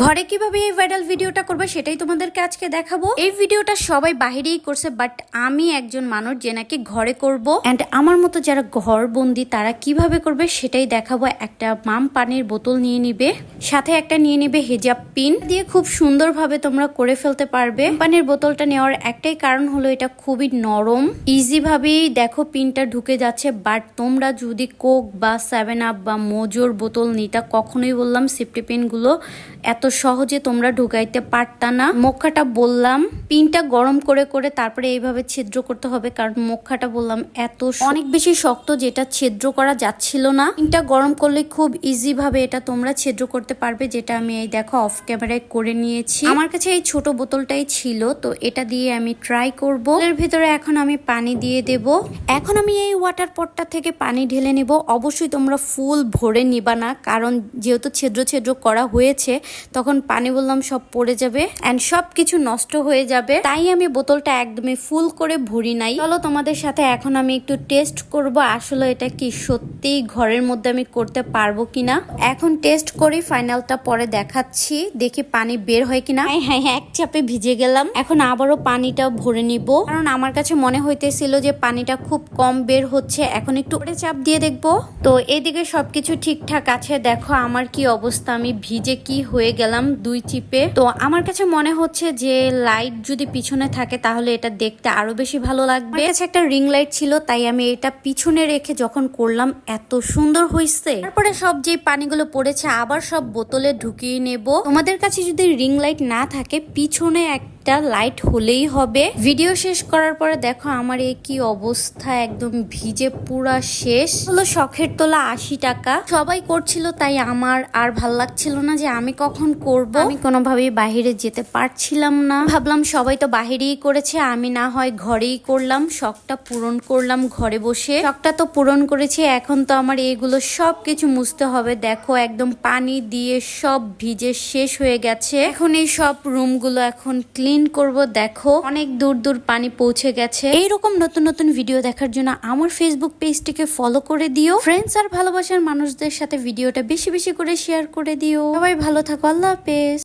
ঘরে কীভাবে এই ভাইরাল ভিডিওটা করবে সেটাই তোমাদেরকে আজকে দেখাবো। এই ভিডিওটা সবাই বাহিরেই করছে বাট আমি একজন মানুষ যে নাকি ঘরে করব। এন্ড আমার মতো যারা ঘর বন্দি তারা কীভাবে করবে সেটাই দেখাবো। একটা মাম পানির বোতল নিয়ে নিবে, সাথে একটা নিয়ে নিবে হেজাব পিন দিয়ে খুব সুন্দরভাবে তোমরা করে ফেলতে পারবে। পানির বোতলটা নেওয়ার একটাই কারণ হলো এটা খুবই নরম ইজি ভাবেই দেখো পিনটা ঢুকে যাচ্ছে। বাট তোমরা যদি কোক বা সেভেন আপ বা মোজোর বোতল নিতা, কখনোই বললাম সেফটি পিনগুলো এত সহজে তোমরা ঢুকাইতে পারতা না। মক্কাটা বললাম, পিনটা গরম করে করে তারপরে এইভাবে ছিদ্র করতে হবে, কারণ মক্কাটা বললাম এত অনেক বেশি শক্ত যেটা ছিদ্র করা যাচ্ছিল না। পিনটা গরম করলে খুব ইজি ভাবে এটা তোমরা ছিদ্র করতে পারবে, যেটা আমি এই দেখো অফ ক্যামেরায় করে নিয়েছি। আমার কাছে এই ছোট বোতলটাই ছিল, তো এটা দিয়ে আমি ট্রাই করব। এর ভিতরে এখন আমি পানি দিয়ে দেব। এখন আমি এই ওয়াটার পটটা থেকে পানি ঢেলে নেব। অবশ্যই তোমরা ফুল ভরে নিবা না, কারণ যেহেতু ছিদ্র ছিদ্র করা হয়েছে তখন পানি বললাম সব পড়ে যাবে অ্যান্ড সব কিছু নষ্ট হয়ে যাবে। তাই আমি বোতলটা একদমই ফুল করে ভরি নাই। চলো তোমাদের সাথে এখন আমি একটু টেস্ট করব আসলে এটা কি সত্যিই ঘরের মধ্যে আমি করতে পারব কিনা। এখন টেস্ট করি ফাইনালটা পরে দেখাচ্ছি দেখি পানি বের হয় কিনা। হ্যাঁ হ্যাঁ হ্যাঁ, এক চাপে ভিজে গেলাম। এখন আবারও পানিটা ভরে নিব। কারণ আমার কাছে মনে হইতেছিল যে পানিটা খুব কম বের হচ্ছে এখন একটু চাপ দিয়ে দেখব। তো এদিকে সবকিছু ঠিকঠাক আছে দেখো আমার কি অবস্থা আমি ভিজে কি হয়ে গেলাম দুই চিপে। তো আমার কাছে মনে হচ্ছে যে লাইট যদি পিছনে থাকে তাহলে এটা দেখতে আরও বেশি ভালো লাগবে। আমার কাছে একটা রিং লাইট ছিল, তাই আমি এটা পিছনে রেখে যখন করলাম এত সুন্দর হয়েছে তারপরে সব যে পানিগুলো পড়েছে, আবার সব বোতলে ঢুকিয়ে নেব। তোমাদের কাছে যদি রিং লাইট না থাকে, পিছনে একটা লাইট হলেই হবে। ভিডিও শেষ করার পরে দেখো আমার এই কি অবস্থা, একদম ভিজে পুরা শেষ। হলো শখের তোলা আশি টাকা। সবাই করছিল তাই আমার আর ভালো লাগছিল না যে আমি কখন করব। আমি কোনোভাবেই বাহিরে যেতে পারছিলাম না। ভাবলাম সবাই তো বাহিরেই করেছে, আমি না হয় ঘরেই করলাম। শখটা পূরণ করলাম ঘরে বসে। শখটা তো পূরণ করেছি, এখন তো আমার এগুলো সব কিছু মুছতে হবে। দেখো একদম পানি দিয়ে সব ভিজে শেষ হয়ে গেছে। এখন এই সব রুমগুলো এখন ক্লিন করব, দেখো। অনেক দূর দূর পানি পৌঁছে গেছে। এইরকম নতুন নতুন ভিডিও দেখার জন্য আমার ফেসবুক পেজটিকে ফলো করে দিও। ফ্রেন্ডস আর ভালোবাসার মানুষদের সাথে ভিডিওটা বেশি বেশি করে শেয়ার করে দিও। সবাই ভালো থাকো, আল্লাহ হাফেজ।